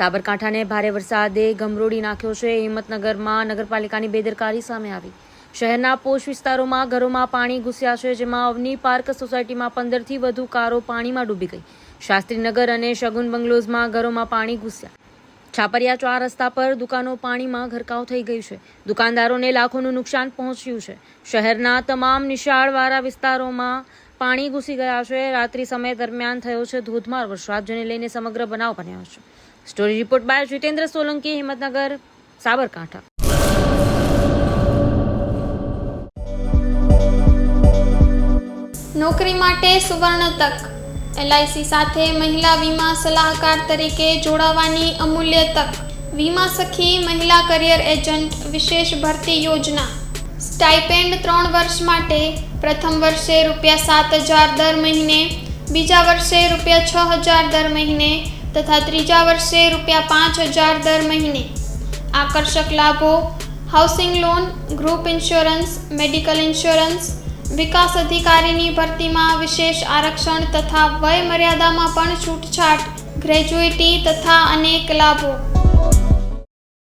સાબરકાંઠાને ભારે વરસાદે ગમરોડી નાખ્યો છે. હિંમતનગરમાં નગરપાલિકાની બેદરકારી સામે આવી. શહેરના પોશ વિસ્તારોમાં ઘરોમાં પાણી ઘૂસ્યા છે, જેમાં અવની પાર્ક સોસાયટીમાં પંદરથી વધુ કારો પાણીમાં ડૂબી ગઈ. શાસ્ત્રીનગર અને શગુન બંગલોઝમાં ઘરોમાં પાણી ઘૂસ્યા. છાપરિયા ચાર રસ્તા પર દુકાનો પાણીમાં ગરકાવ થઈ ગઈ છે. દુકાનદારોને લાખોનું નુકસાન પહોંચ્યું છે. શહેરના તમામ નિશાળવાળા વિસ્તારોમાં પાણી ઘૂસી ગયા છે. રાત્રિ સમય દરમિયાન થયો છે ધોધમાર વરસાદ, જેને લઈને સમગ્ર બનાવ બન્યો છે. Story report by Jitendra Solanki, Himmatnagar, Sabarkantha. નોકરી માટે સુવર્ણ તક. એલઆઈસી સાથે મહિલા વીમા સલાહકાર તરીકે જોડાવાની અમૂલ્ય તક. વીમા સખી મહિલા કરિયર એજન્ટ વિશેષ ભરતી યોજના. સ્ટાઇપેન્ડ ત્રણ વર્ષ માટે પ્રથમ વર્ષે રૂપિયા સાત હજાર દર મહિને, બીજા વર્ષે રૂપિયા છ હજાર દર મહિને તથા ત્રીજા વર્ષે રૂપિયા પાંચ હજાર દર મહિને. આકર્ષક લાભો housing loan group insurance medical insurance વિકાસ અધિકારીની ભરતીમાં વિશેષ આરક્ષણ તથા વય મર્યાદામાં પણ છૂટછાટ ગ્રેજ્યુએટી તથા અનેક લાભો.